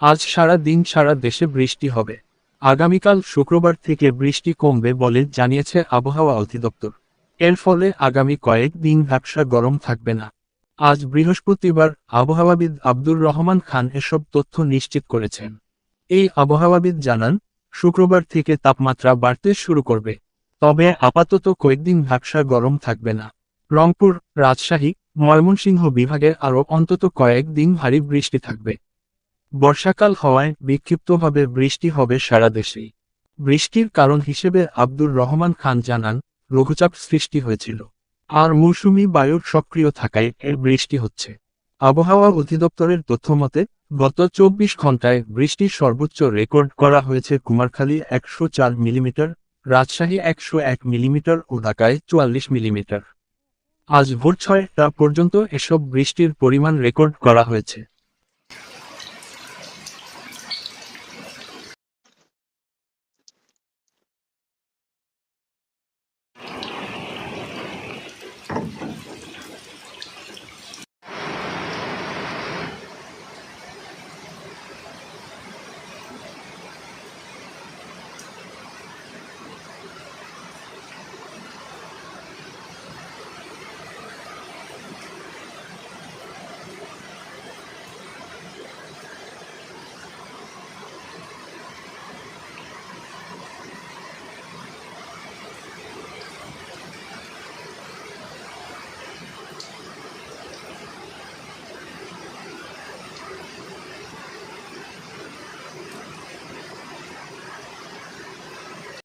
আজ সারা দিন সারা দেশে বৃষ্টি হবে। আগামীকাল শুক্রবার থেকে বৃষ্টি কমবে বলে জানিয়েছে আবহাওয়া অধিদপ্তর। এর ফলে আগামী কয়েক দিন ব্যবসা গরম থাকবে না। আজ বৃহস্পতিবার আবহাওয়াবিদ আব্দুর রহমান খান এসব তথ্য নিশ্চিত করেছেন। এই আবহাওয়াবিদ জানান, শুক্রবার থেকে তাপমাত্রা বাড়তে শুরু করবে। তবে আপাতত কয়েকদিন ব্যবসা গরম থাকবে না। রংপুর, রাজশাহী, ময়মনসিংহ বিভাগে আরও অন্তত কয়েক দিন ভারী বৃষ্টি থাকবে। বর্ষাকাল হওয়ায় বিক্ষিপ্তভাবে বৃষ্টি হবে সারা দেশেই। বৃষ্টির কারণ হিসেবে আব্দুর রহমান খান জানান, লঘুচাপ সৃষ্টি হয়েছিল। আর মৌসুমি বায়ুর সক্রিয় থাকায় এর বৃষ্টি হচ্ছে। আবহাওয়া অধিদপ্তরের তথ্যমতে গত চব্বিশ ঘন্টায় বৃষ্টির সর্বোচ্চ রেকর্ড করা হয়েছে কুমারখালী একশো চার মিলিমিটার, রাজশাহী একশো এক মিলিমিটার ও ঢাকায় চুয়াল্লিশ মিলিমিটার। আজ ভোর ছয়টা পর্যন্ত এসব বৃষ্টির পরিমাণ রেকর্ড করা হয়েছে।